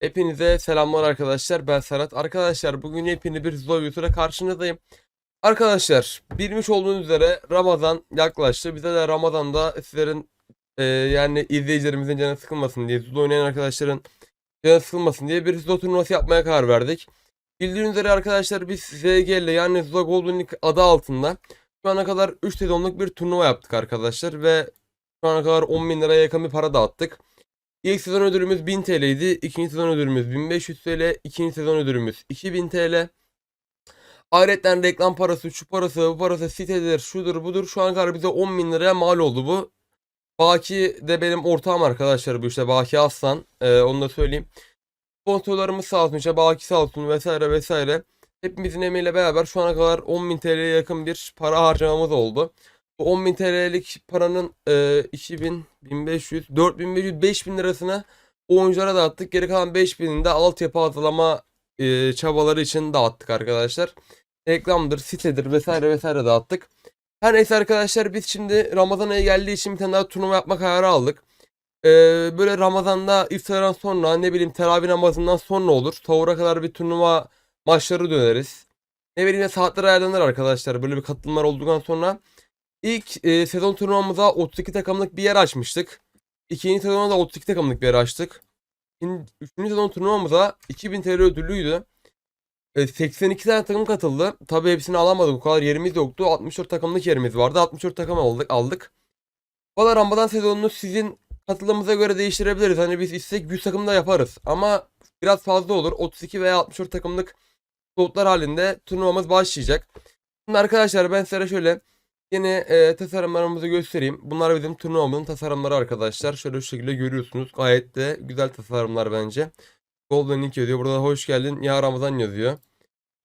Hepinize selamlar arkadaşlar. Ben Serhat. Arkadaşlar bugün yepyeni bir Zula videosuyla karşınızdayım. Arkadaşlar bilmiş olduğunuz üzere Ramazan yaklaştı. Bize de Ramazan'da sizlerin e, yani izleyicilerimizin canı sıkılmasın diye, Zula oynayan arkadaşların canı sıkılmasın diye bir Zula turnuvası yapmaya karar verdik. Bildiğiniz üzere arkadaşlar biz ZGL yani Zula Golden League adı altında şu ana kadar 3 sezonluk bir turnuva yaptık arkadaşlar ve şu ana kadar 10 bin liraya yakın bir para dağıttık. İlk sezon ödülümüz 1000 TL'ydi. İkinci sezon ödülümüz 1500 TL. İkinci sezon ödülümüz 2000 TL. Ayrıca reklam parası, şu parası, bu parası, sitedir, şudur, budur. Şu an kadar bize 10 bin liraya mal oldu bu. Baki de benim ortağım arkadaşlar bu işte. Baki Aslan. Ee, onu da söyleyeyim. Sponsorlarımız sağ olsun işte Baki sağ olsun vesaire vesaire. Hepimizin emeğiyle beraber şu ana kadar 10.000 TL'ye yakın bir para harcamamız oldu. Bu 10.000 TL'lik paranın e, 2000, 1500, 4500, 5000 lirasını oyunculara dağıttık. Geri kalan 5000'ini de altyapı hazırlama e, çabaları için dağıttık arkadaşlar. Reklamdır, sitedir vesaire vesaire dağıttık. Her neyse arkadaşlar biz şimdi Ramazan ayı geldiği için bir tane daha turnuva yapma kararı aldık. E, böyle Ramazan'da iftardan sonra ne bileyim teravih namazından sonra olur. Sahura kadar bir turnuva maçları döneriz. Ne bileyim saatler ayarlanır arkadaşlar. Böyle bir katılımlar olduktan sonra. İlk e, sezon turnuvamıza 32 takımlık bir yer açmıştık. İkinci sezonda da 32 takımlık bir yer açtık. Şimdi, üçüncü sezon turnuvamıza 2000 TL ödüllüydü. E, 82 tane takım katıldı. Tabii hepsini alamadık. O kadar yerimiz yoktu. 64 takımlık yerimiz vardı. 64 takım aldık. aldık. Valla Ramazan sezonunu sizin katılımınıza göre değiştirebiliriz. Hani biz istek 100 takım da yaparız. Ama biraz fazla olur. 32 veya 64 takımlık slotlar halinde turnuvamız başlayacak. Şimdi arkadaşlar ben size şöyle Yine e, tasarımlarımızı göstereyim. Bunlar bizim turnuvamızın tasarımları arkadaşlar. Şöyle şu şekilde görüyorsunuz. Gayet de güzel tasarımlar bence. Golden Link yazıyor. Burada hoş geldin ya Ramazan yazıyor.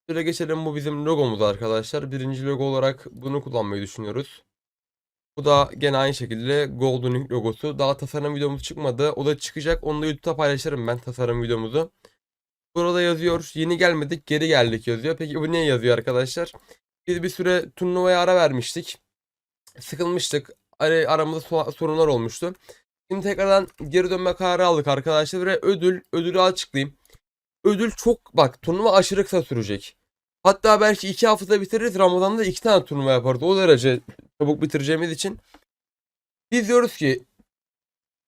Şöyle geçelim bu bizim logomuz arkadaşlar. Birinci logo olarak bunu kullanmayı düşünüyoruz. Bu da gene aynı şekilde Golden Link logosu. Daha tasarım videomuz çıkmadı. O da çıkacak. Onu da YouTube'da paylaşırım ben tasarım videomuzu. Burada yazıyor. Yeni gelmedik geri geldik yazıyor. Peki bu ne yazıyor arkadaşlar? Biz bir süre turnuvaya ara vermiştik. Sıkılmıştık. Ar aramızda so- sorunlar olmuştu. Şimdi tekrardan geri dönme kararı aldık arkadaşlar ve ödül, ödülü açıklayayım. Ödül çok bak turnuva aşırı kısa sürecek. Hatta belki iki haftada bitiririz. Ramazan'da iki tane turnuva yaparız. O derece çabuk bitireceğimiz için. Biz diyoruz ki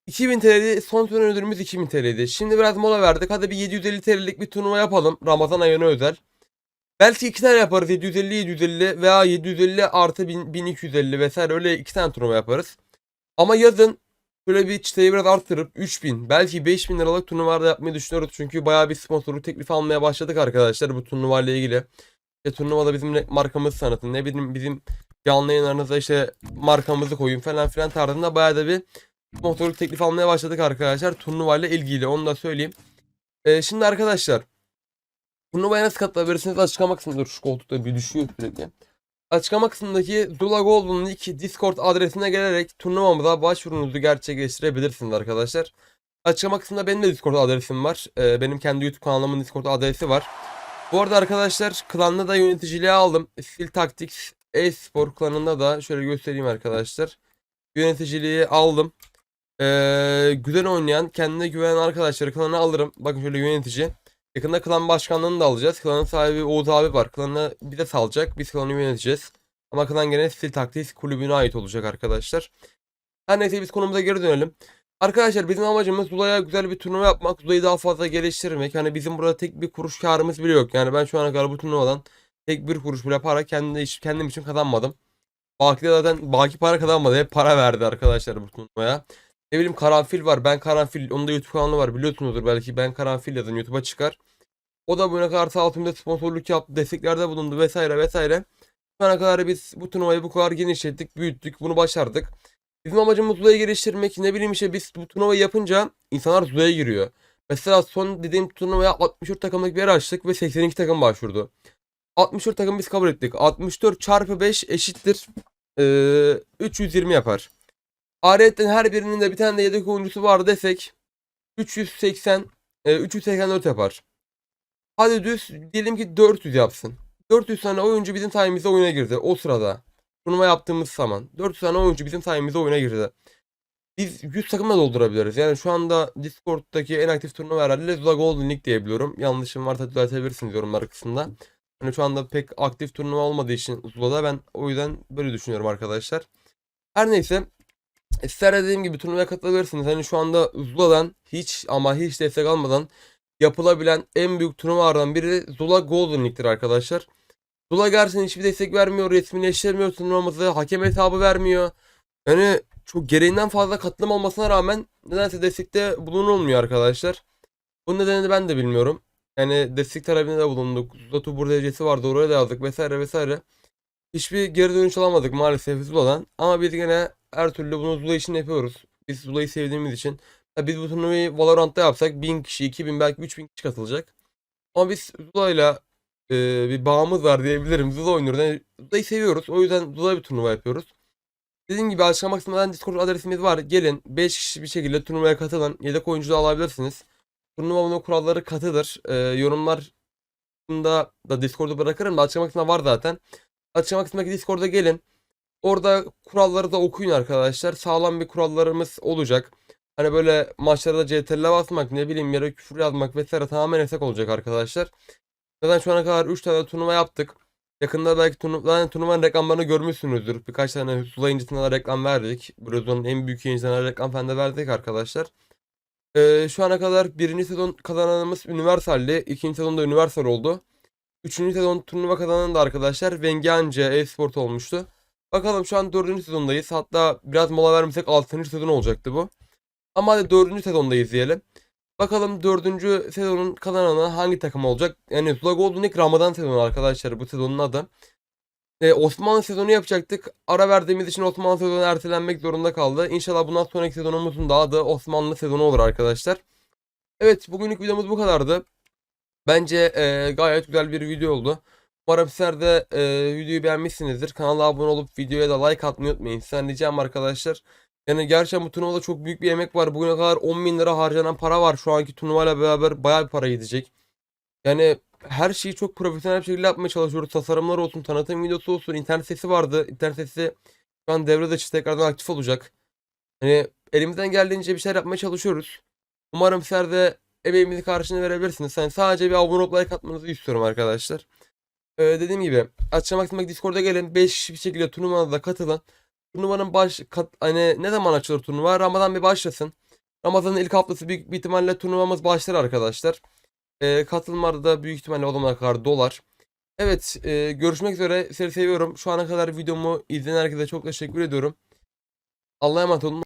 2000 TL'di. Son turnuva ödülümüz 2000 TL'ydi. Şimdi biraz mola verdik. Hadi bir 750 TL'lik bir turnuva yapalım. Ramazan ayına özel. Belki iki tane yaparız 750 750 veya 750 artı 1000, 1250 vesaire öyle iki tane turnuva yaparız. Ama yazın şöyle bir çıtayı biraz arttırıp 3000 belki 5000 liralık turnuvalarda yapmayı düşünüyoruz. Çünkü bayağı bir sponsorluk teklifi almaya başladık arkadaşlar bu turnuvayla ilgili. İşte turnuvada bizim markamızı tanıtın ne bileyim bizim canlı yayınlarınıza işte markamızı koyun falan filan tarzında bayağı da bir sponsorluk teklifi almaya başladık arkadaşlar turnuvayla ilgili onu da söyleyeyim. Ee, şimdi arkadaşlar Turnuvaya nasıl katılabilirsiniz? Açıklama kısmında şu koltukta bir düşüyor sürekli. Açıklama kısmındaki Zula Golden League Discord adresine gelerek turnuvamıza başvurunuzu gerçekleştirebilirsiniz arkadaşlar. Açıklama kısmında benim de Discord adresim var. Ee, benim kendi YouTube kanalımın Discord adresi var. Bu arada arkadaşlar klanla da yöneticiliğe aldım. Skill Tactics e-spor klanında da şöyle göstereyim arkadaşlar. Yöneticiliği aldım. Ee, güzel oynayan, kendine güvenen arkadaşları klana alırım. Bakın şöyle yönetici. Yakında klan başkanlığını da alacağız. Klanın sahibi Oğuz abi var. Klanı bir de salacak. Biz klanı yöneteceğiz. Ama klan gene stil taktiği kulübüne ait olacak arkadaşlar. Her neyse biz konumuza geri dönelim. Arkadaşlar bizim amacımız Zula'ya güzel bir turnuva yapmak. Zula'yı daha fazla geliştirmek. Hani bizim burada tek bir kuruş karımız bile yok. Yani ben şu ana kadar bu turnuvadan tek bir kuruş bile para kendi kendim için kazanmadım. Baki de zaten Baki para kazanmadı. Hep para verdi arkadaşlar bu turnuvaya. Ne bileyim Karanfil var. Ben Karanfil. Onun da YouTube kanalı var. Biliyorsunuzdur belki. Ben Karanfil yazın YouTube'a çıkar. O da bu ne kadar altımda sponsorluk yaptı. Desteklerde bulundu vesaire vesaire. Şu ana kadar biz bu turnuvayı bu kadar genişlettik, büyüttük. Bunu başardık. Bizim amacımız Zula'yı geliştirmek. Ne bileyim işte biz bu turnuvayı yapınca insanlar Zula'ya giriyor. Mesela son dediğim turnuvaya 64 takımlık bir yer açtık ve 82 takım başvurdu. 64 takım biz kabul ettik. 64 çarpı 5 eşittir. Ee, 320 yapar. Ayrıca her birinin de bir tane de yedek oyuncusu var desek 380 e, 384 yapar. Hadi düz diyelim ki 400 yapsın. 400 tane oyuncu bizim sayemizde oyuna girdi o sırada. Turnuva yaptığımız zaman 400 tane oyuncu bizim sayemizde oyuna girdi. biz 100 takımla doldurabiliriz. Yani şu anda Discord'daki en aktif turnuva herhalde Zula Golden League diyebiliyorum. Yanlışım varsa düzeltebilirsiniz yorumlar kısmında. Hani şu anda pek aktif turnuva olmadığı için Zula'da ben o yüzden böyle düşünüyorum arkadaşlar. Her neyse de dediğim gibi turnuvaya katılabilirsiniz. Hani şu anda Zula'dan hiç ama hiç destek almadan yapılabilen en büyük turnuvalardan biri Zula Golden League'tir arkadaşlar. Zula gerçekten hiçbir destek vermiyor, resmileştirmiyor turnuvamızı, hakem hesabı vermiyor. Yani çok gereğinden fazla katılım olmasına rağmen nedense destekte bulunulmuyor arkadaşlar. Bunun nedenini ben de bilmiyorum. Yani destek talebinde de bulunduk. Zula Tubur derecesi vardı oraya da yazdık vesaire vesaire. Hiçbir geri dönüş alamadık maalesef Zula'dan. Ama biz gene her türlü bunu Zula için yapıyoruz. Biz Zula'yı sevdiğimiz için. Ya biz bu turnuvayı Valorant'ta yapsak 1000 kişi, 2000 belki 3000 kişi katılacak. Ama biz Zula'yla e, bir bağımız var diyebilirim. Zula oynuyoruz. Yani Zula'yı seviyoruz. O yüzden Zula bir turnuva yapıyoruz. Dediğim gibi açıklamak istemeden Discord adresimiz var. Gelin 5 kişi bir şekilde turnuvaya katılın. Yedek oyuncu da alabilirsiniz. Turnuvanın kuralları katıdır. E, yorumlar da Discord'u bırakırım da kısmında var zaten. Açıklamak kısmındaki Discord'a gelin. Orada kuralları da okuyun arkadaşlar. Sağlam bir kurallarımız olacak. Hani böyle maçlarda CTRL'e basmak ne bileyim yere küfür yazmak vesaire tamamen yasak olacak arkadaşlar. Zaten şu ana kadar 3 tane turnuva yaptık. Yakında belki turnuva, zaten turnuvanın reklamlarını görmüşsünüzdür. Birkaç tane Hüsnü yayıncısına reklam verdik. Brezon'un en büyük yayıncısına reklam da verdik arkadaşlar. Ee, şu ana kadar birinci sezon kazananımız Universal'di. ikinci sezonda Universal oldu. Üçüncü sezon turnuva kazanan da arkadaşlar Vengeance e-sport olmuştu. Bakalım şu an dördüncü sezondayız. Hatta biraz mola vermesek altıncı sezon olacaktı bu. Ama hadi dördüncü sezondayız diyelim. Bakalım dördüncü sezonun kazananı hangi takım olacak? Yani Zula Golden League Ramazan sezonu arkadaşlar bu sezonun adı. Ee, Osmanlı sezonu yapacaktık. Ara verdiğimiz için Osmanlı sezonu ertelenmek zorunda kaldı. İnşallah bundan sonraki sezonumuzun da adı Osmanlı sezonu olur arkadaşlar. Evet bugünlük videomuz bu kadardı. Bence e, gayet güzel bir video oldu. Umarım sizler de e, videoyu beğenmişsinizdir. Kanala abone olup videoya da like atmayı unutmayın. Sizden ricam arkadaşlar. Yani gerçekten bu turnuvada çok büyük bir emek var. Bugüne kadar 10 bin lira harcanan para var. Şu anki turnuvayla beraber bayağı bir para gidecek. Yani her şeyi çok profesyonel bir şekilde yapmaya çalışıyoruz. Tasarımlar olsun, tanıtım videosu olsun. internet sesi vardı. İnternet sesi şu an devre dışı tekrardan aktif olacak. Hani elimizden geldiğince bir şeyler yapmaya çalışıyoruz. Umarım sizler de emeğimizi karşılığını verebilirsiniz. Yani sadece bir abone olup like atmanızı istiyorum arkadaşlar. Ee, dediğim gibi açmak istemek Discord'a gelin. 5 bir şekilde turnuvada da katılın. Turnuvanın baş kat, hani ne zaman açılır turnuva? Ramazan bir başlasın. Ramazan'ın ilk haftası büyük bir ihtimalle turnuvamız başlar arkadaşlar. Ee, katılımlarda da büyük ihtimalle o zamana kadar dolar. Evet e, görüşmek üzere. Seni seviyorum. Şu ana kadar videomu izleyen herkese çok teşekkür ediyorum. Allah'a emanet olun.